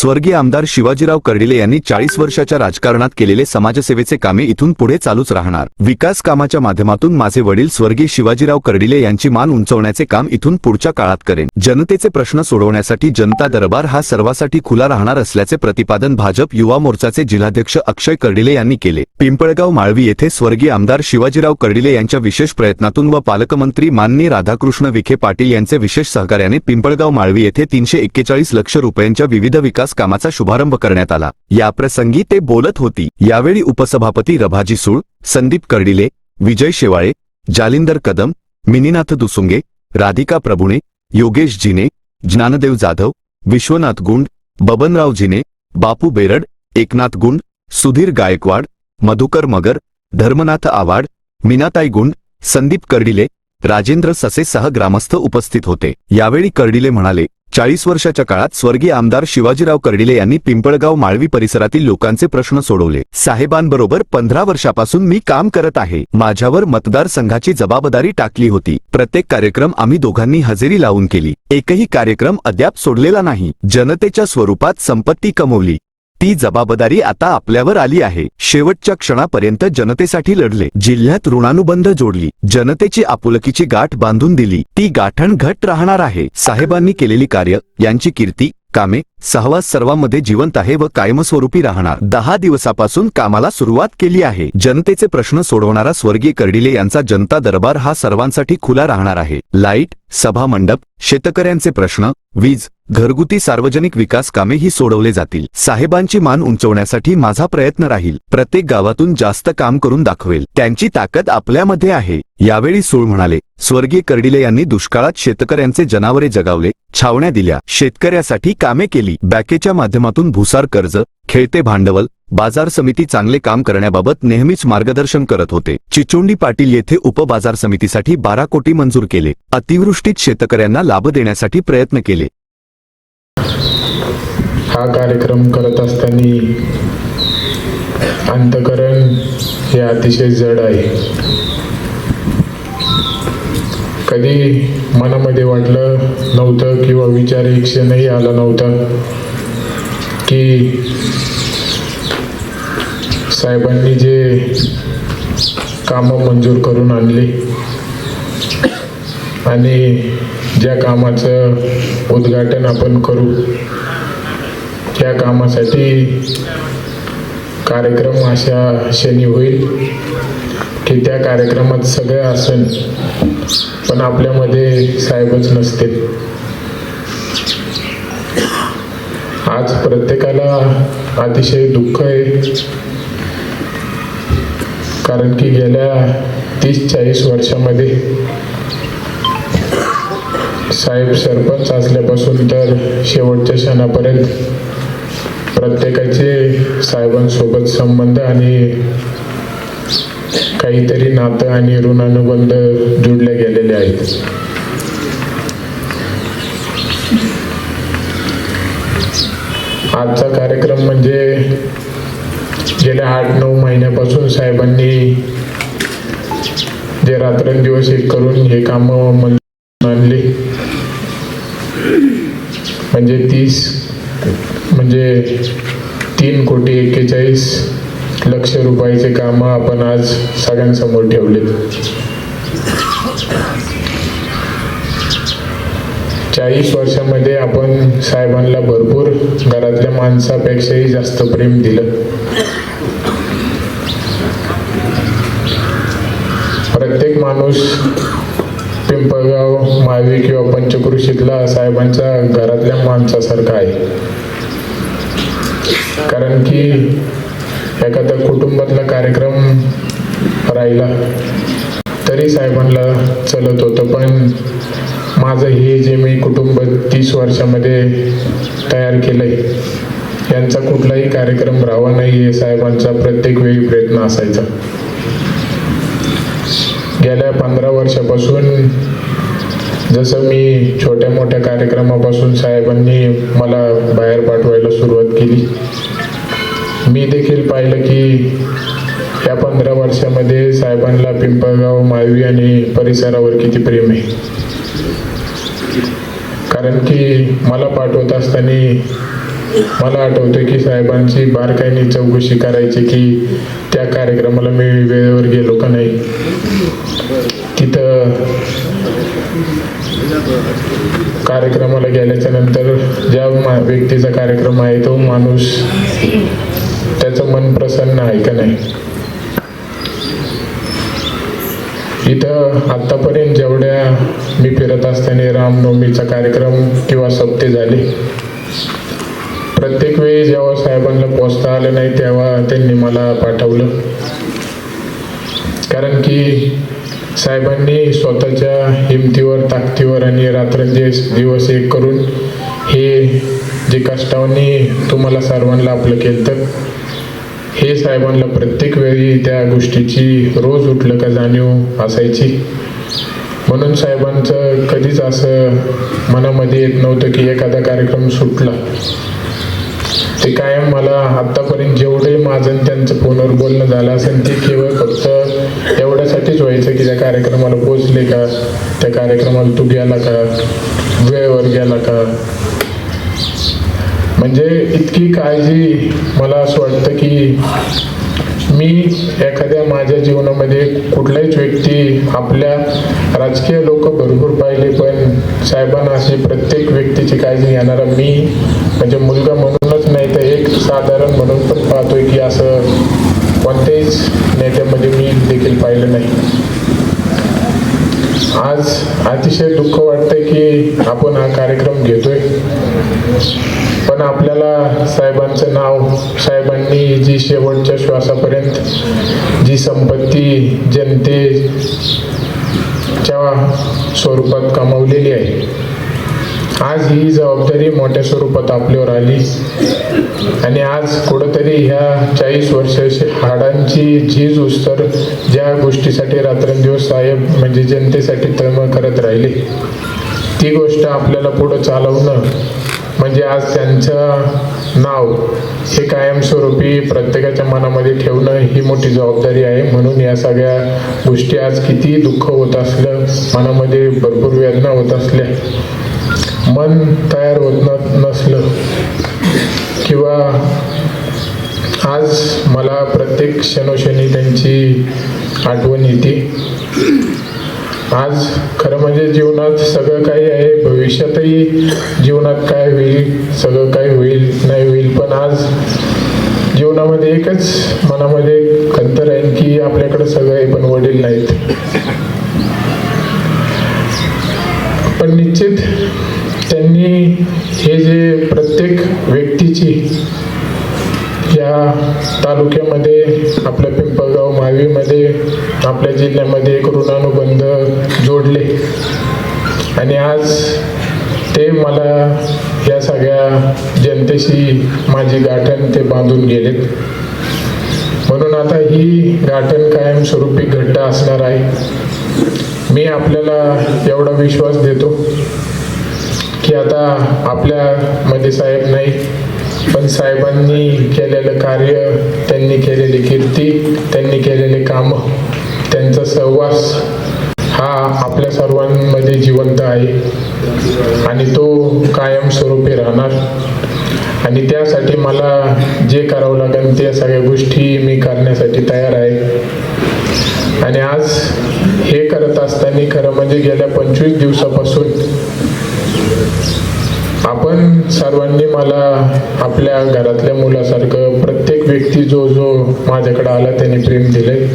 स्वर्गीय आमदार शिवाजीराव कर्डिले यांनी चाळीस वर्षाच्या राजकारणात केलेले समाजसेवेचे कामे इथून पुढे चालूच राहणार. विकास कामाच्या माध्यमातून माझे वडील स्वर्गीय शिवाजीराव कर्डिले यांची मान उंचवण्याचे काम इथून पुढच्या काळात करेन. जनतेचे प्रश्न सोडवण्यासाठी जनता दरबार हा सर्वासाठी खुला राहणार असल्याचे प्रतिपादन भाजप युवा मोर्चाचे जिल्हाध्यक्ष अक्षय कर्डिले यांनी केले. पिंपळगाव माळवी येथे स्वर्गीय आमदार शिवाजीराव कर्डिले यांच्या विशेष प्रयत्नातून व पालकमंत्री माननीय राधाकृष्ण विखे पाटील यांचे विशेष सहकार्याने पिंपळगाव माळवी येथे तीनशे एक्केचाळीस लक्ष रुपयांच्या विविध विकास कामाचा शुभारंभ करण्यात आला. याप्रसंगी ते बोलत होती. यावेळी उपसभापती रभाजी सूळ संदीप कर्डिले विजय शेवाळे जालिंदर कदम मिनीनाथ दुसुंगे राधिका प्रभुणे योगेश जिने ज्ञानदेव जाधव विश्वनाथ गुंड बबनराव जिने बापू बेरड एकनाथ गुंड सुधीर गायकवाड मधुकर मगर धर्मनाथ आवाड मीनाताई गुंड संदीप कर्डिले राजेंद्र ससेसह ग्रामस्थ उपस्थित होते. यावेळी कर्डिले म्हणाले चाळीस वर्षाच्या काळात स्वर्गीय आमदार शिवाजीराव कर्डिले यांनी पिंपळगाव माळवी परिसरातील लोकांचे प्रश्न सोडवले. साहेबांबरोबर पंधरा वर्षापासून मी काम करत आहे. माझ्यावर मतदारसंघाची जबाबदारी टाकली होती. प्रत्येक कार्यक्रम आम्ही दोघांनी हजेरी लावून केली. एकही कार्यक्रम अद्याप सोडलेला नाही. जनतेच्या स्वरूपात संपत्ती कमवली. ती जबाबदारी आता आपल्यावर आली आहे. शेवटच्या क्षणापर्यंत जनतेसाठी लढले. जिल्ह्यात ऋणानुबंध जोडली. जनतेची आपुलकीची गाठ बांधून दिली. ती गाठण घट राहणार आहे. साहेबांनी केलेली कार्य यांची कीर्ती कामे सहवास सर्वांमध्ये जिवंत आहे व कायमस्वरूपी राहणार. दहा दिवसापासून कामाला सुरुवात केली आहे. जनतेचे प्रश्न सोडवणारा स्वर्गीय कर्डिले यांचा जनता दरबार हा सर्वांसाठी खुला राहणार आहे. लाइट सभा मंडप शेतकऱ्यांचे प्रश्न वीज घरगुती सार्वजनिक विकास कामे ही सोडवले जातील. साहेबांची मान उंचवण्यासाठी माझा प्रयत्न राहील. प्रत्येक गावातून जास्त काम करून दाखवेल. त्यांची ताकद आपल्यामध्ये आहे. यावेळी सूळ म्हणाले स्वर्गीय कर्डिले यांनी दुष्काळात शेतकऱ्यांचे जनावरे जगावले छावण्या दिल्या. शेतकऱ्यासाठी कामे केली. बँकेच्या माध्यमातून भुसार कर्ज खेळते भांडवल बाजार समिती चांगले काम करण्याबाबत नेहमीच मार्गदर्शन करत होते. चिचोंडी पाटील येथे उपबाजार समितीसाठी बारा कोटी मंजूर केले. अतिवृष्टीत शेतकऱ्यांना लाभ देण्यासाठी प्रयत्न केले. हा कार्यक्रम करत असताना अंतकरण हे अतिशय जड आहे. कधी मनामध्ये वाटलं नव्हतं किंवा विचार एक क्षणही आला नव्हता की साहेबांनी जे कामं मंजूर करून आणली आणि ज्या कामाचं उद्घाटन आपण करू त्या कामासाठी कार्यक्रम अशा शनी होईल की त्या कार्यक्रमात सगळे असेल पण आपल्यामध्ये साहेबच नसतील. आज प्रत्येकाला अतिशय दुःख आहे. कारण की गेल्या तीस चाळीस वर्षामध्ये साहेब सरपंच असल्यापासून तर शेवटच्या क्षणापर्यंत प्रत्येकाचे साहेबांसोबत संबंध आणि काहीतरी नातं आणि ऋणानुबंध जुडले गेलेले आहेत. आजचा कार्यक्रम म्हणजे गेल्या आठ नऊ महिन्यापासून साहेबांनी जे रात्रंदिवस एक करून हे कामं मानली म्हणजे तीस म्हणजे तीन कोटी एक्केचाळीस लक्ष रुपयाचे कामं आपण आज सगळ्यांसमोर ठेवलेत. चाळीस वर्षामध्ये आपण साहेबांना भरपूर घरातल्या माणसापेक्षाही जास्त प्रेम दिलं. प्रत्येक माणूस पिंपळगाव मावी किंवा पंचकृषीतला साहेबांच्या घरातल्या माणसासारखा आहे. कारण की एखादा कुटुंबातला कार्यक्रम राहिला तरी साहेबांना चलत होतं. पण माझं हे जे मी कुटुंब तीस वर्षामध्ये तयार केलंय यांचा कुठलाही कार्यक्रम राहावा नाही हे साहेबांचा प्रत्येक वेळी प्रयत्न असायचा. गेल्या पंधरा वर्षापासून जसं मी छोट्या मोठ्या कार्यक्रमापासून साहेबांनी मला बाहेर पाठवायला सुरुवात केली मी देखील पाहिलं की या पंधरा वर्षामध्ये साहेबांना पिंपळगाव माळवी आणि परिसरावर किती प्रेम आहे. कारण की मला पाठवत असताना मला आठवतं की साहेबांची बारकाईने चौकशी करायची की त्या कार्यक्रमाला मी वेळेवर गेलो का नाही. तिथं कार्यक्रमाला गेल्याच्यानंतर ज्या व्यक्तीचा कार्यक्रम आहे तो माणूस त्याचं मन प्रसन्न आहे का नाही? इथं आतापर्यंत जेवढ्या मी फिरत असताना रामनवमीचा कार्यक्रम किंवा सप्ते झाले प्रत्येक वेळी जेव्हा साहेबांना पोचता आलं नाही तेव्हा त्यांनी मला पाठवलं. कारण की साहेबांनी स्वतःच्या हिमतीवर ताकदीवर आणि रात्रंदिवस दिवस एक करून हे जे कष्टावनी तुम्हाला सर्वांना आपलं केलं तर हे साहेबांना प्रत्येक वेळी त्या गोष्टीची रोज उठलं का जाणीव असायची. म्हणून साहेबांचं कधीच असं मनामध्ये येत नव्हतं की एखादा कार्यक्रम सुटला. ते कायम मला आत्तापर्यंत जेवढे माझं त्यांचं फोनवर बोलणं झालं असेल ते केवळ फक्त एवढ्यासाठीच व्हायचं की त्या कार्यक्रमाला पोचले का? त्या कार्यक्रमाला तू गेला का? वेळेवर गेला का? म्हणजे इतकी काळजी मला असं वाटतं की मी एखाद्या माझ्या जीवनामध्ये कुठल्याच व्यक्ती आपल्या राजकीय लोक भरपूर पाहिले पण साहेबांना अशी प्रत्येक व्यक्तीची काळजी घेणारा मी म्हणजे मुलगा म्हणूनच नाही तर एक साधारण म्हणून पण पाहतोय की असं कोणत्याच नेत्यामध्ये मी देखील पाहिलं नाही. आज अतिशय दुःख वाटतंय की आपण हा कार्यक्रम घेतोय. पण आपल्याला साहेबांचं नाव साहेबांनी जी शेवटच्या श्वासापर्यंत जी संपत्ती जनतेच्या स्वरूपात कमावलेली आहे आज ही जबाबदारी मोठ्या स्वरूपात आपल्यावर आली. आणि आज कुठंतरी ह्या चाळीस वर्षाची हाडांची झीज उस्तर ज्या गोष्टीसाठी रात्रंदिवस साहेब म्हणजे जनतेसाठी तळमळ करत राहिले ती गोष्ट आपल्याला पुढं चालवणं म्हणजे आज त्यांचं नाव हे कायमस्वरूपी प्रत्येकाच्या मनामध्ये ठेवणं ही मोठी जबाबदारी आहे. म्हणून या सगळ्या गोष्टी आज किती दुःख होत असलं मनामध्ये भरपूर वेदना होत असल्या मन तयार होत नसलं किंवा आज मला प्रत्येक क्षणोक्षणी त्यांची आठवण येते. आज खरं म्हणजे जीवनात सगळं काही आहे भविष्यातही जीवनात काय होईल सगळं काय होईल नाही होईल पण आज जीवनामध्ये एकच मनामध्ये खंत राहील की आपल्याकडे सगळं आहे पण वडील नाहीत. पण निश्चित त्यांनी हे जे प्रत्येक व्यक्तीची या तालुक्यामध्ये आपल्या पिंपळगाव मावीमध्ये आपल्या जिल्ह्यामध्ये एक ऋणानुबंध जोडले. आणि आज ते मला या सगळ्या जनतेशी माझी गाठण ते बांधून गेलेत. म्हणून आता ही गाठण कायमस्वरूपी घट्ट असणार आहे. मी आपल्याला एवढा विश्वास देतो की आता आपल्यामध्ये साहेब नाही पण साहेबांनी केलेलं कार्य त्यांनी केलेली कीर्ती त्यांनी केलेले कामं त्यांचा सहवास हा आपल्या सर्वांमध्ये जिवंत आहे आणि तो कायमस्वरूपी राहणार. आणि त्यासाठी मला जे करावं लागेल त्या सगळ्या गोष्टी मी करण्यासाठी तयार आहे. आणि आज हे करत असताना खरं म्हणजे गेल्या पंचवीस दिवसापासून आपण सर्वांनी मला आपल्या घरातल्या मुलासारखं प्रत्येक व्यक्ती जो जो माझ्याकडे आला त्याने प्रेम दिले.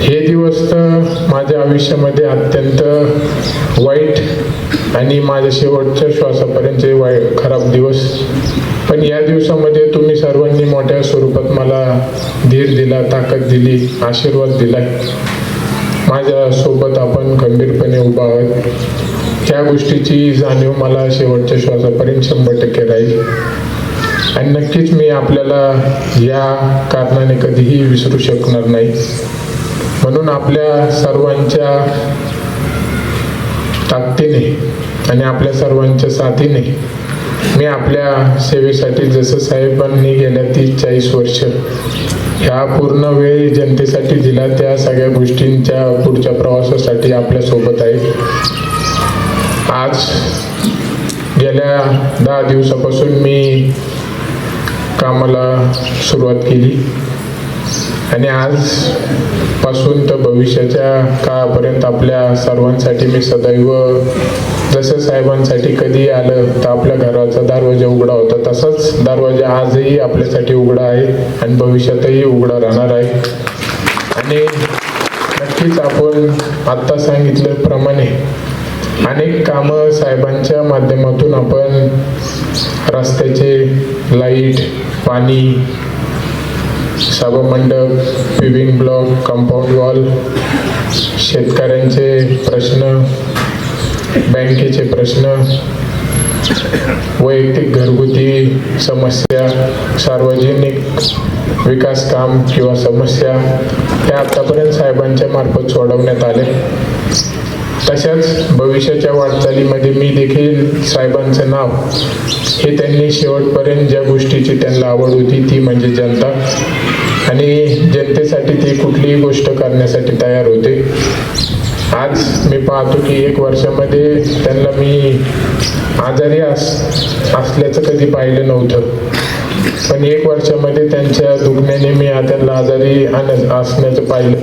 हे दिवस तर माझ्या आयुष्यामध्ये अत्यंत वाईट आणि माझ्या शेवटच्या श्वासापर्यंतचे वाईट खराब दिवस. पण या दिवसामध्ये तुम्ही सर्वांनी मोठ्या स्वरूपात मला धीर दिला ताकद दिली आशीर्वाद दिला. माझ्या सोबत आपण खंबीरपणे उभा आहोत. त्या गोष्टीची जाणीव मला शेवटच्या श्वासापर्यंत शंभर टक्के राहील. आणि नक्कीच मी आपल्याला या कारणाने कधीही विसरू शकणार नाही. म्हणून आपल्या सर्वांच्या ताकदीने आणि आपल्या सर्वांच्या साथीने मी आपल्या सेवेसाठी जसं साहेबांनी गेल्या तीस चाळीस वर्ष ह्या पूर्ण वेळ जनतेसाठी दिला त्या सगळ्या गोष्टींच्या पुढच्या प्रवासासाठी आपल्यासोबत आहे. आज गेल्या दहा दिवसापासून मी कामाला सुरुवात केली. आणि आजपासून तर भविष्याच्या काळापर्यंत आपल्या सर्वांसाठी मी सदैव जसं साहेबांसाठी कधी आलं तर आपल्या घराचा दरवाजा उघडा होता तसाच दरवाजा आजही आपल्यासाठी उघडा आहे आणि भविष्यातही उघडा राहणार आहे. आणि नक्कीच आपण आत्ता सांगितल्याप्रमाणे अनेक कामं साहेबांच्या माध्यमातून आपण रस्त्याचे लाइट पाणी सभामंडप पिविंग ब्लॉक कंपाऊंड वॉल शेतकऱ्यांचे प्रश्न बँकेचे प्रश्न वैयक्तिक घरगुती समस्या सार्वजनिक विकास काम किंवा समस्या त्या आतापर्यंत साहेबांच्या मार्फत सोडवण्यात आले. तशाच भविष्याच्या वाटचालीमध्ये मी देखील साहेबांचं नाव हे त्यांनी शेवटपर्यंत ज्या गोष्टीची त्यांना आवड होती ती म्हणजे जनता. आणि जनतेसाठी ते कुठलीही गोष्ट करण्यासाठी तयार होते. आज मी पाहतो की एक वर्षामध्ये त्यांना मी आजारी अस असल्याचं कधी पाहिलं नव्हतं. पण एक वर्षामध्ये त्यांच्या दुखण्याने मी त्यांना आजारी आण- असण्याचं पाहिलं.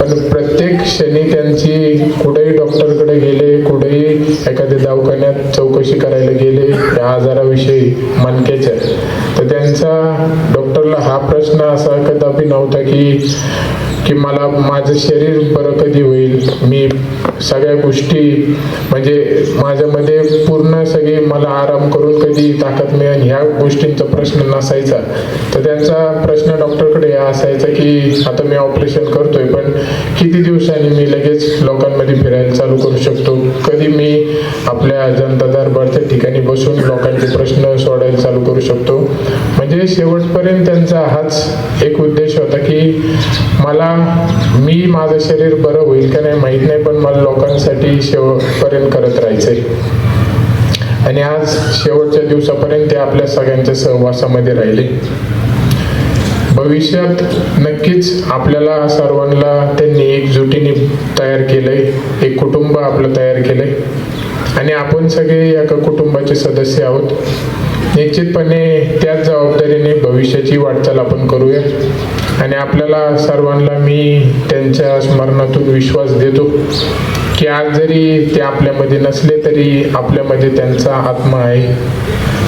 पण प्रत्येक क्षणी त्यांची कुठेही डॉक्टरकडे गेले कुठेही एखाद्या दवाखान्यात चौकशी करायला गेले त्या आजाराविषयी मानक्याच्या तर त्यांचा डॉक्टरला हा प्रश्न असा कदापि नव्हता की की मला माझं शरीर बरं कधी होईल? मी सगळ्या गोष्टी म्हणजे माझ्यामध्ये पूर्ण सगळी मला आराम करून कधी ताकद मिळेल ह्या गोष्टींचा प्रश्न नसायचा. तर त्यांचा प्रश्न डॉक्टरकडे हा असायचा की आता मी ऑपरेशन करतोय पण किती दिवसांनी मी लगेच लोकांमध्ये फिरायला चालू करू शकतो? कधी मी आपल्या जनता दरबारच्या ठिकाणी बसून लोकांचे प्रश्न सोडायला चालू करू शकतो? म्हणजे शेवटपर्यंत त्यांचा हाच एक उद्देश होता की मला मी माझं शरीर बरं होईल का नाही माहीत नाही पण मला लोकांसाठी शेवटपर्यंत करत राहायचंय. आणि आज शेवटच्या दिवसापर्यंत ते आपल्या सगळ्यांच्या सहवासामध्ये राहिले. भविष्यात नक्कीच आपल्याला सर्वांना त्यांनी एकजुटीने तयार केलंय एक कुटुंब आपलं तयार केलंय. आणि आपण सगळे एका कुटुंबाचे सदस्य आहोत. निश्चितपणे त्याच जबाबदारीने भविष्याची वाटचाल आपण करूया. आणि आपल्याला सर्वांना मी त्यांच्या स्मरणातून विश्वास देतो की आज जरी ते आपल्यामध्ये नसले तरी आपल्यामध्ये त्यांचा आत्मा आहे.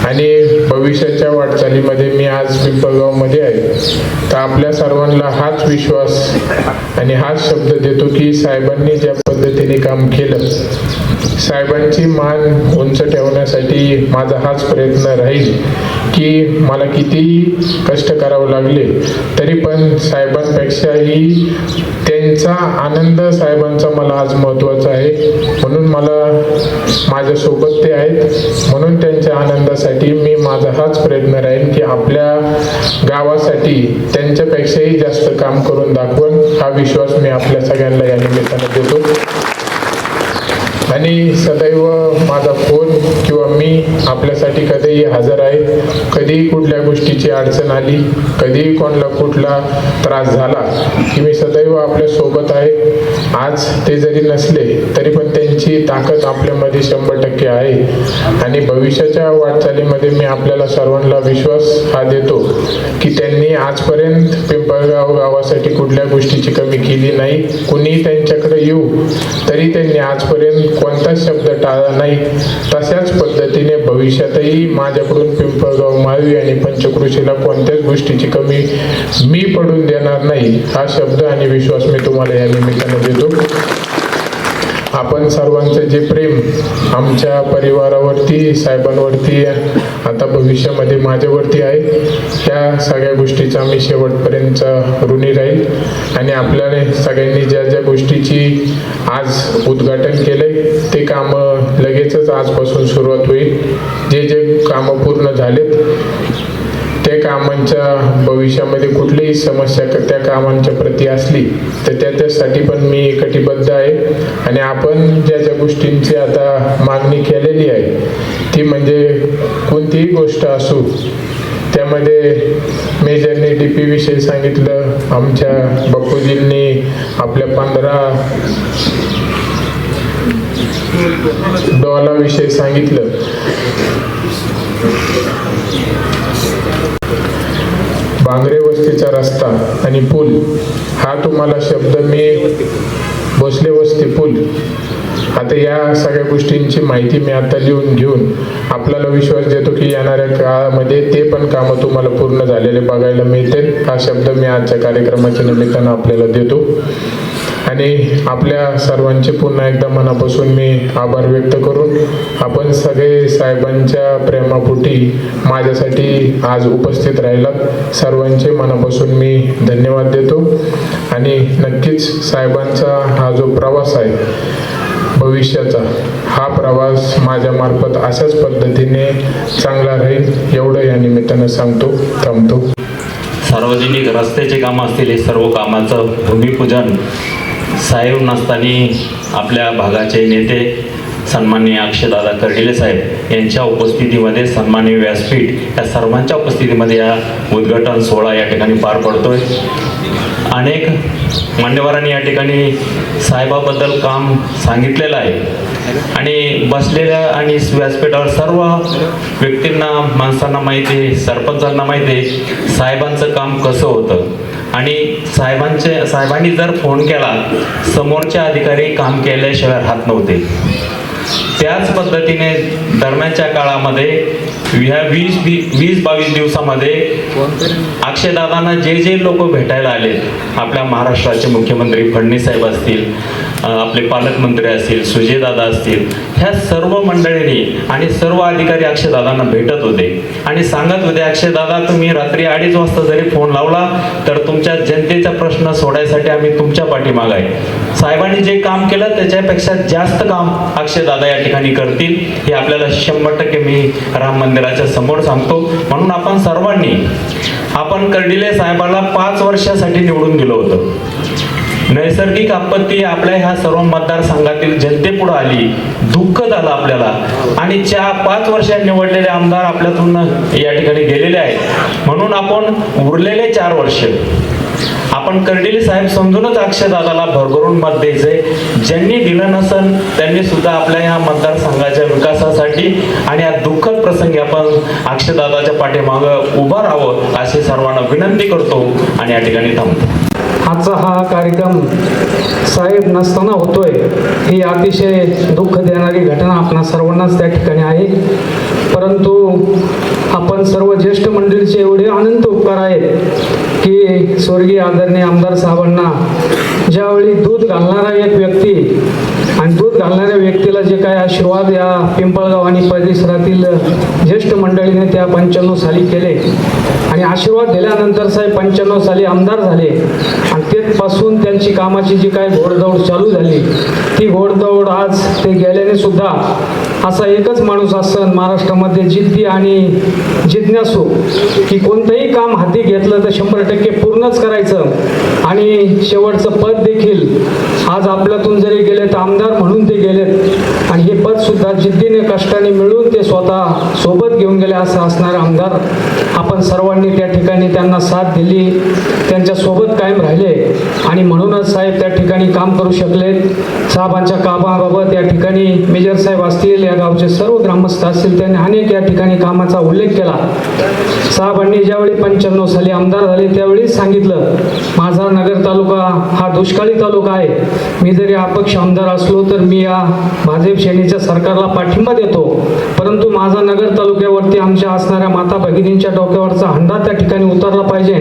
आणि भविष्याच्या वाटचालीमध्ये मी आज पिंपळगावमध्ये आहे. तर आपल्या सर्वांना हाच विश्वास आणि हाच शब्द देतो की साहेबांनी ज्या पद्धतीने काम केलं साहेबांची मान उंच ठेवण्यासाठी माझा हाच प्रयत्न राहील की मला कितीही कष्ट करावं लागले तरी पण साहेबांपेक्षाही त्यांचा आनंद साहेबांचा मला आज महत्त्वाचा आहे. म्हणून मला माझ्यासोबत ते आहेत. म्हणून त्यांच्या आनंदासाठी मी माझा हाच प्रयत्न राहील की आपल्या गावासाठी त्यांच्यापेक्षाही जास्त काम करून दाखवून. हा विश्वास मी आपल्या सगळ्यांना या निमित्तानं देतो. आणि सदैव माझा फोन मी आपल्यासाठी कधीही हजर आहे कधीही कुठल्या गोष्टीची अडचण आली कधीही कोणाला कुठला त्रास झाला की मी सदैव आपल्यासोबत आहे. आज ते जरी नसले तरी पण त्यांची ताकद आपल्यामध्ये शंभर टक्के आहे. आणि भविष्याच्या वाटचालीमध्ये मी आपल्याला सर्वांना विश्वास हा देतो की त्यांनी आजपर्यंत पिंपळगाव गावासाठी कुठल्या गोष्टीची कमी केली नाही. कुणी त्यांच्याकडे येऊ तरी त्यांनी आजपर्यंत कोणताच शब्द टाळला नाही. तशाच पद्धती पद्धतीने भविष्यातही माझ्याकडून पिंपळगाव माळवी आणि पंचकृषीला कोणत्याच गोष्टीची कमी मी पडून देणार नाही हा शब्द आणि विश्वास मी तुम्हाला या निमित्ताने देतो. आपण सर्वांचं जे प्रेम आमच्या परिवारावरती साहेबांवरती आता भविष्यामध्ये माझ्यावरती आहे त्या सगळ्या गोष्टीचा मी शेवटपर्यंत ऋणी राहील. आणि आपल्याला सगळ्यांनी ज्या ज्या गोष्टीची आज उद्घाटन केलंय ते कामं लगेचच आजपासून सुरुवात होईल. जे जे कामं पूर्ण झालेत त्या कामांच्या भविष्यामध्ये कुठलीही समस्या त्या कामांच्या प्रती असली तर त्याच्यासाठी पण मी कटिबद्ध आहे. आणि आपण ज्या ज्या गोष्टींची आता मागणी केलेली आहे ती म्हणजे कोणतीही गोष्ट असू त्यामध्ये मेजरने डी पी विषयी सांगितलं आमच्या बापूजींनी आपल्या पंधरा डॉलाविषयी सांगितलं. बांगरे वस्तीचा रस्ता आणि पूल हा तुम्हाला शब्द मी भोसले वस्ती पूल. आता या सगळ्या गोष्टींची माहिती मी आता लिहून घेऊन आपल्याला विश्वास देतो की येणाऱ्या काळामध्ये ते पण कामं तुम्हाला पूर्ण झालेले बघायला मिळतील. हा शब्द मी आजच्या कार्यक्रमाच्या निमित्तानं आपल्याला देतो. आणि आपल्या सर्वांचे पुन्हा एकदा मनापासून मी आभार व्यक्त करून आपण सगळे साहेबांच्या प्रेमापोटी माझ्यासाठी आज उपस्थित राहिलात. सर्वांचे मनापासून मी धन्यवाद देतो. आणि नक्कीच साहेबांचा हा जो प्रवास आहे भविष्याचा हा प्रवास माझ्यामार्फत अशाच पद्धतीने चांगला राहील एवढं या निमित्तानं सांगतो थांबतो. सार्वजनिक रस्त्याचे कामं असतील हे सर्व कामाचं भूमिपूजन साहेब नसताना आपल्या भागाचे नेते सन्माननीय अक्षयदादा कर्डिले साहेब यांच्या उपस्थितीमध्ये सन्माननीय व्यासपीठ या सर्वांच्या उपस्थितीमध्ये या उद्घाटन सोहळा या ठिकाणी पार पडतोय. अनेक मान्यवरांनी या ठिकाणी साहेबाबद्दल काम सांगितलेलं आहे. आणि बसलेल्या आणि व्यासपीठावर सर्व व्यक्तींना माणसांना माहिती आहे सरपंचांना माहिती आहे साहेबांचं काम कसं होतं? आणि साहेबांचे साहेबांनी जर फोन केला समोरचे अधिकारी काम केल्याशिवाय राहत नव्हते. त्याच पद्धतीने दरम्यानच्या काळामध्ये ह्या वीस वीस बावीस दिवसामध्ये अक्षयदादांना जे जे लोक भेटायला आले आपल्या महाराष्ट्राचे मुख्यमंत्री फडणवीस साहेब असतील आपले पालकमंत्री असतील सुजयदादा असतील ह्या सर्व मंडळींनी आणि सर्व अधिकारी अक्षयदादांना भेटत होते. आणि सांगत होते अक्षयदादा तुम्ही रात्री अडीच वाजता जरी फोन लावला तर तुमच्या जनतेचा प्रश्न सोडायसाठी आम्ही तुमच्या पाठीमाग आहे. साहेबांनी जे काम केलं त्याच्यापेक्षा जास्त काम अक्षयदादा या ठिकाणी करतील. हे आपल्याला शंभर टक्के मी राम मंदिराच्या समोर सांगतो. म्हणून आपण सर्वांनी आपण कर्डिले साहेबाला पाच वर्षासाठी निवडून दिलं होतं. नैसर्गिक आपत्ती आपल्या ह्या सर्व मतदारसंघातील जनतेपुढे आली दुःख झालं आपल्याला. आणि चार पाच वर्षात निवडलेले आमदार आपल्यातून या ठिकाणी गेलेले आहेत. म्हणून आपण उरलेले चार वर्ष. आपण कर्डिले साहेब समजूनच अक्षयदादाला भरभरून मत द्यायचंय. ज्यांनी दिलं नसन त्यांनी सुद्धा आपल्या ह्या मतदारसंघाच्या विकासासाठी आणि या दुःखद प्रसंगी आपण अक्षयदादाच्या पाठीमागं उभं राहावं अशी सर्वांना विनंती करतो आणि या ठिकाणी थांबतो. आजचा हा कार्यक्रम साहेब नसताना होतोय ही अतिशय दुःख देणारी घटना आपणा सर्वांनाच त्या ठिकाणी आहे. परंतु आपण सर्व ज्येष्ठ मंडळीचे एवढे अनंत उपकार आहेत की स्वर्गीय आदरणीय आमदार साहेबांना ज्यावेळी दूध घालणारा एक व्यक्ती आणि दूध घालणाऱ्या व्यक्तीला जे काय आशीर्वाद या पिंपळगाव आणि परिसरातील ज्येष्ठ मंडळीने त्या पंच्याण्णव साली केले आणि आशीर्वाद दिल्यानंतर साहेब पंच्याण्णव साली आमदार झाले. आणि तेथपासून त्यांची कामाची जी काय घोडदौड चालू झाली ती घोडदौड आज ते गेल्याने सुद्धा असा एकच माणूस असन महाराष्ट्रामध्ये जिद्दी आणि जिज्ञासू की कोणतंही काम हाती घेतलं तर शंभर टक्के पूर्णच करायचं. आणि शेवटचं पद देखील आज आपल्यातून जरी गेले तर आमदार म्हणून ते गेलेत. सुद्धा जिद्दीने कष्टाने मिळून ते स्वतः सोबत घेऊन गेले असं असणारे आमदार आपण सर्वांनी त्या ठिकाणी त्यांना साथ दिली त्यांच्यासोबत कायम राहिले आणि म्हणूनच साहेब त्या ठिकाणी काम करू शकलेत साहेबांच्या कामाबाबत या ठिकाणी मेजर साहेब असतील या गावचे सर्व ग्रामस्थ असतील त्यांनी अनेक या ठिकाणी कामाचा उल्लेख केला. साहेबांनी ज्यावेळी पंच्याण्णव साली आमदार झाले त्यावेळीच सांगितलं माझा नगर तालुका हा दुष्काळी तालुका आहे. मी जरी अपक्ष आमदार असलो तर मी या भाजप सेनेच्या सरकारला पाठिंबा देतो. परंतु माझा नगर तालुक्यावरती आमच्या असणाऱ्या माता भगिनींच्या डोक्यावरचा हंडा त्या ठिकाणी उतरला पाहिजे.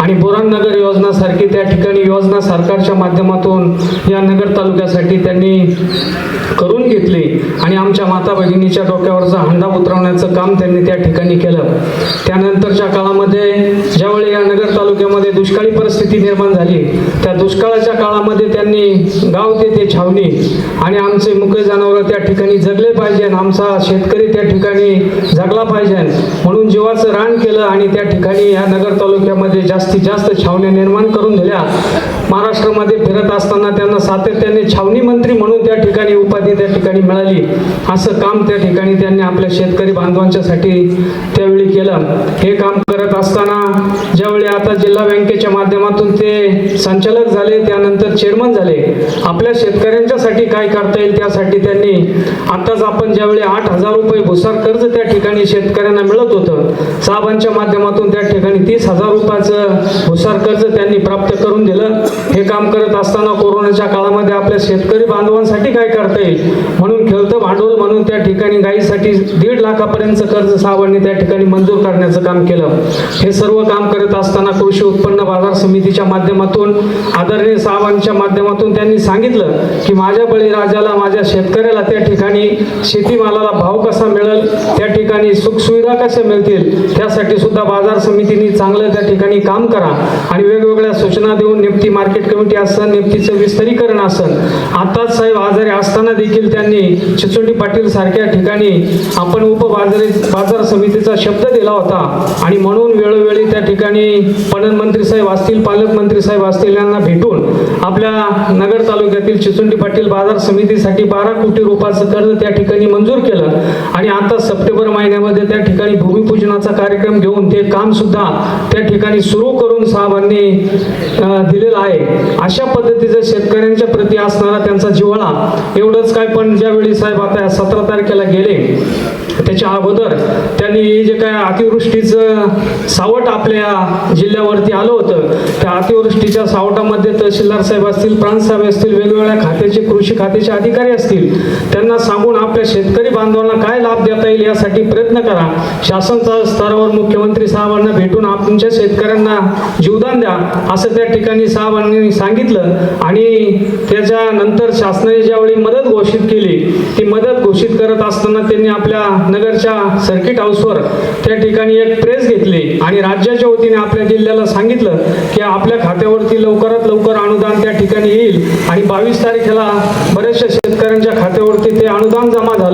आणि बोरान नगर योजना सारखी त्या ठिकाणी योजना सरकारच्या माध्यमातून या नगर तालुक्यासाठी त्यांनी करून घेतली आणि आमच्या माता भगिनीच्या डोक्यावरचा हंडा उतरवण्याचं काम त्यांनी त्या ठिकाणी केलं. त्यानंतरच्या काळामध्ये ज्यावेळी या नगर तालुक्यामध्ये दुष्काळी परिस्थिती निर्माण झाली त्या दुष्काळाच्या काळामध्ये त्यांनी गाव ते ते छावणी आणि आमचे मुख्य जनावर त्या ठिकाणी जगले पाहिजे आमचा शेतकरी त्या ठिकाणी जगला पाहिजे. म्हणून जीवाचं रान केलं आणि त्या ठिकाणी या नगर तालुक्यामध्ये जास्तीत जास्त छावण्या निर्माण करून दिल्या. महाराष्ट्रामध्ये फिरत असताना त्यांना सातत्याने छावणी मंत्री म्हणून त्या ठिकाणी उपाधी त्या ठिकाणी मिळाली. असं काम त्या ठिकाणी त्यांनी आपल्या शेतकरी बांधवांच्यासाठी त्यावेळी केलं. हे काम करत असताना ज्यावेळी आता जिल्हा बँकेच्या माध्यमातून ते संचालक झाले त्यानंतर चेअरमन झाले आपल्या शेतकऱ्यांच्यासाठी काय करता येईल त्यासाठी त्यांनी आताच आपण ज्यावेळी आठ हजार रुपये भुसार कर्ज त्या ठिकाणी शेतकऱ्यांना मिळत होतं साहेबांच्या माध्यमातून त्या ठिकाणी तीस हजार रुपयाचं भुसार कर्ज त्यांनी प्राप्त करून दिलं. हे काम करत असताना कोरोनाच्या काळामध्ये आपल्या शेतकरी बांधवांसाठी काय करता येईल? म्हणून खेळतं भांडवल म्हणून त्या ठिकाणी गायीसाठी दीड लाखापर्यंत कर्ज साहेबांनी त्या ठिकाणी मंजूर करण्याचं काम केलं. हे सर्व काम करत असताना कृषी उत्पन्न बाजार समितीच्या माध्यमातून आदरणीय साहेबांच्या माध्यमातून त्यांनी सांगितलं की माझ्या बळीराजाला माझ्या शेतकऱ्याला त्या ठिकाणी शेतीमालाला भाव कसा मिळेल त्या ठिकाणी सुखसुविधा कशा मिळतील त्यासाठी सुद्धा बाजार समितीने चांगलं त्या ठिकाणी काम करा आणि वेगवेगळ्या सूचना देऊन निफ्टी मार्केट कमिटी असन निफ्टीचं विस्तरीकरण असन. आताच साहेब आजारी असताना देखील त्यांनी चिचोंडी पाटील सारख्या ठिकाणी आपण उपबाजारी बाजार समितीचा शब्द दिला होता आणि म्हणून वेळोवेळी त्या ठिकाणी पणन मंत्री साहेब असतील पालकमंत्री साहेब असतील यांना भेटून आपल्या नगर तालुक्यातील चिचुंडी पाटील बाजार समितीसाठी बारा कोटी रुपयाचं कर्ज त्या ठिकाणी मंजूर केलं. आणि आता सप्टेंबर महिन्यामध्ये त्या ठिकाणी भूमिपूजनाचा कार्यक्रम घेऊन ते काम सुद्धा त्या ठिकाणी सुरू करून साहेबांनी दिलेलं आहे. अशा पद्धतीचं शेतकऱ्यांच्या प्रती असणारा त्यांचा जिव्हाळा एवढंच काय पण ज्यावेळी साहेब आता सतरा तारखेला गेले त्याच्या अगोदर त्यांनी जे काय अतिवृष्टीचं सावट आपल्या जिल्ह्यावरती आलं होतं त्या अतिवृष्टीच्या सावटामध्ये तहसीलदार साहेब असतील प्रांतसाहेब असतील वेगवेगळ्या खात्याचे कृषी खात्याचे अधिकारी असतील त्यांना सांगून आपल्या शेतकरी बांधवांना काय लाभ देता येईल यासाठी प्रयत्न करा. शासनच्या स्तरावर मुख्यमंत्री साहेबांना भेटून आमच्या शेतकऱ्यांना जीवदान द्या असं त्या ठिकाणी साहेबांनी सांगितलं. आणि त्याच्यानंतर शासनाने ज्यावेळी मदत घोषित केली ती मदत घोषित करत असताना त्यांनी आपल्या नगरच्या सर्किट हाऊसवर त्या ठिकाणी एक प्रेस घेतली आणि राज्याच्या वतीने आपल्या जिल्ह्याला सांगितलं की आपल्या खात्यावरती लवकरात लवकर अनुदान त्या ठिकाणी येईल. आणि बावीस तारखेला बऱ्याचशा शेतकऱ्यांच्या खात्यावरती ते अनुदान जमा झालं.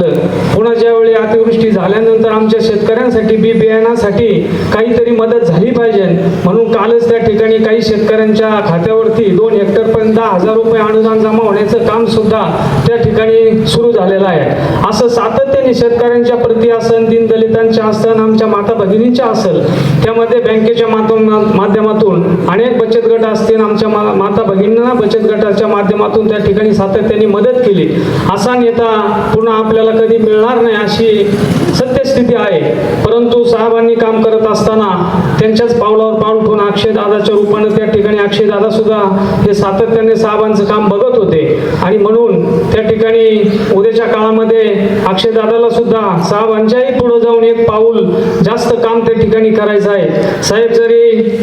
ज्यावेळी अतिवृष्टी झाल्यानंतर आमच्या शेतकऱ्यांसाठी बी बियाणासाठी काहीतरी मदत झाली पाहिजे. म्हणून कालच त्या ठिकाणी काही शेतकऱ्यांच्या खात्यावरती दोन हेक्टरपर्यंत दहा हजार रुपये अनुदान जमा होण्याचं काम सुद्धा त्या ठिकाणी सुरू झालेलं आहे. असं सातत्याने शेतकऱ्यांच्या प्रती असन दीनदलितांच्या असन आमच्या माता भगिनींच्या असेल त्यामध्ये बँकेच्या माध्यमातून अनेक बचत गट असतील. आमच्या माता भगिनींना बचत गटाच्या माध्यमातून त्या ठिकाणी सातत्याने मदत केली. असा नेता पुन्हा आपल्याला कधी मिळणार नाही अशी सत्यस्थिती आहे. परंतु साहेबांनी काम करत असताना त्यांच्याच पावलावर पाऊल ठेवून अक्षय दादाच्या रूपानं त्या ठिकाणी अक्षय दादा सुद्धा हे सातत्याने साहेबांचं काम बघत होते. आणि म्हणून त्या ठिकाणी उद्याच्या काळामध्ये अक्षय दादाला सुद्धा साहेबांच्याही पुढे जाऊन एक पाऊल जास्त काम त्या ठिकाणी करायचं आहे. साहेब जरी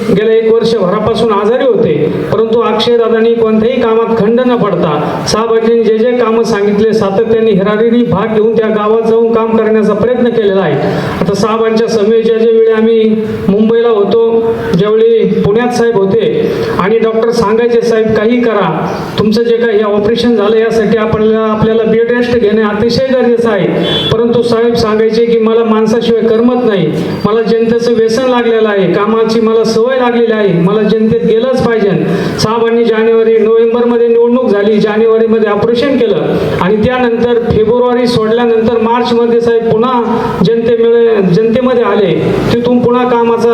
गेल्या एक वर्षभरापासून आजारी होते परंतु अक्षयदादांनी कोणत्याही कामात खंड न पडता साहेबांनी जे जे कामं सांगितले सातत्याने हिरारीने भाग घेऊन त्या गावात जाऊन काम करण्याचा प्रयत्न केलेला आहे. आता साहेबांच्या समेच्या वेळी आम्ही मुंबईला होतो ज्यावेळी पुण्यात साहेब होते आणि डॉक्टर सांगायचे साहेब काही करा. तुमचं जे काही ऑपरेशन झालं यासाठी आपल्याला आपल्याला बेड रेस्ट घेणे अतिशय गरजेचं आहे. परंतु साहेब सांगायचे की मला माणसाशिवाय करमत नाही. मला जनतेचं व्यसन लागलेलं आहे. कामाची मला सवय लागलेली आहे. मला जनतेत गेलंच पाहिजे. साहेबांनी जानेवारी नोव्हेंबरमध्ये निवडणूक झाली. जानेवारीमध्ये ऑपरेशन केलं. आणि त्यानंतर फेब्रुवारी सोडल्यानंतर मार्चमध्ये साहेब पुन्हा जनतेमुळे जनतेमध्ये आले. तिथून पुन्हा कामाचा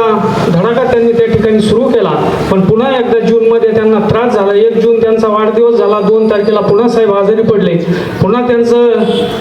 धडाका त्यांनी त्या ठिकाणी सुरू केला. पण पुन्हा एकदा जूनमध्ये त्यांना त्रास झाला. एक जून त्यांचा वाढदिवस झाला. दोन तारखेला पुन्हा साहेब आजारी पडले. पुन्हा त्यांचं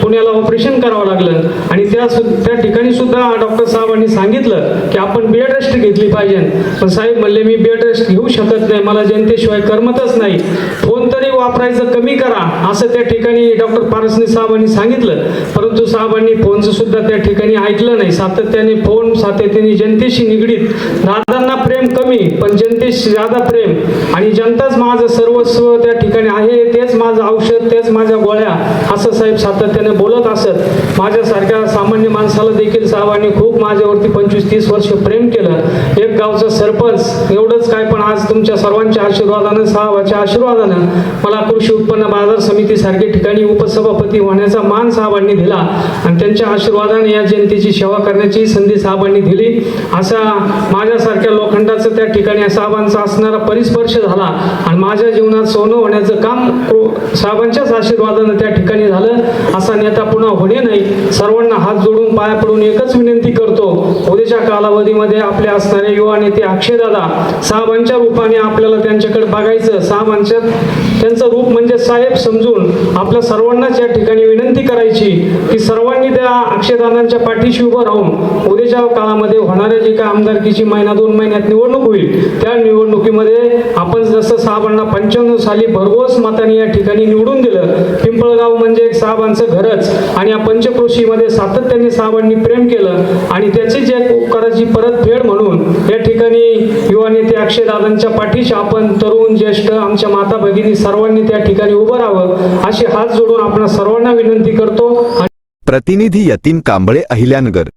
पुण्याला ऑपरेशन करावं लागलं. आणि त्या त्या ठिकाणी सुद्धा डॉक्टर साहेबांनी सांगितलं की आपण बेड रेस्ट घेतली पाहिजे. पण साहेब म्हणले मी बेड रेस्ट घेऊ शकत नाही. मला जनतेशिवाय करमतच नाही. फोन तरी वापरायचं कमी करा असं त्या ठिकाणी डॉक्टर पारसने साहेबांनी सांगितलं. परंतु साहेबांनी फोनचं सुद्धा त्या ठिकाणी ऐकलं नाही. सातत्याने फोन सातत्याने जनतेशी निगडीत. दादांना प्रेम कमी पण जनतेस जादा प्रेम आणि जनताच माझं सर्वस्व त्या ठिकाणी आहे तेच माझं औषध तेच माझ्या गोळ्या असं साहेब सातत्याने बोलत असत. माझ्यासारख्या सामान्य माणसाला देखील साहेबांनी खूप माझ्यावरती पंचवीस तीस वर्ष प्रेम केलं. एक गावचं सरपंच एवढंच काय पण आज तुमच्या सर्वांच्या आशीर्वादानं साहेबाच्या आशीर्वादानं मला कृषी उत्पन्न बाजार समिती सारख्या ठिकाणी उपसभापती होण्याचा मान साहेबांनी दिला आणि त्यांच्या आशीर्वादाने या जनतेची सेवा करण्याची संधी साहेबांनी दिली. असा माझ्यासारख्या लोखंडाचं त्या ठिकाणी साहेबांचा असणारा परिस्पर्श झाला आणि माझ्या जीवनात सोनं होण्याचं काम साहेबांच्याच आशीर्वादानं त्या ठिकाणी झालं. असा नेता पुन्हा होणे नाही. सर्वांना हात जोडून पाया पडून एकच विनंती करतो. उद्याच्या कालावधीमध्ये आपले असणारे युवा नेते अक्षयदादा साहेबांच्या रूपाने आपल्याला त्यांच्याकडे बघायचं. साहेबांच्या त्यांचं रूप म्हणजे साहेब समजून आपल्या सर्वांनाच या ठिकाणी विनंती करायची की सर्वांनी त्या अक्षयदादांच्या पाठीशी उभं राहून उद्याच्या काळामध्ये होणाऱ्या जे काय आमदारकीची महिना दोन महिन्यात निवडणूक होईल. त्या निवडणुकीमध्ये आपण जसं साहेबांना पंच्याण्णव साली भरघोस मताने या ठिकाणी निवडून दिलं पिंपळगाव म्हणजे एक साहेबांचं घरच आणि या पंचक्रोशीमध्ये सातत्याने साहेबांनी प्रेम केलं आणि त्याची जे उपकाराची परतफेड म्हणून या ठिकाणी युवा नेते अक्षयदादांच्या पाठीशी आपण तरुण ज्येष्ठ आमच्या माता भगिनी सर्वांनी त्या ठिकाणी उभं राहावं अशी हात जोडून आपण सर्वांना विनंती करतो. आणि प्रतिनिधी यतीन कांबळे अहिल्यानगर.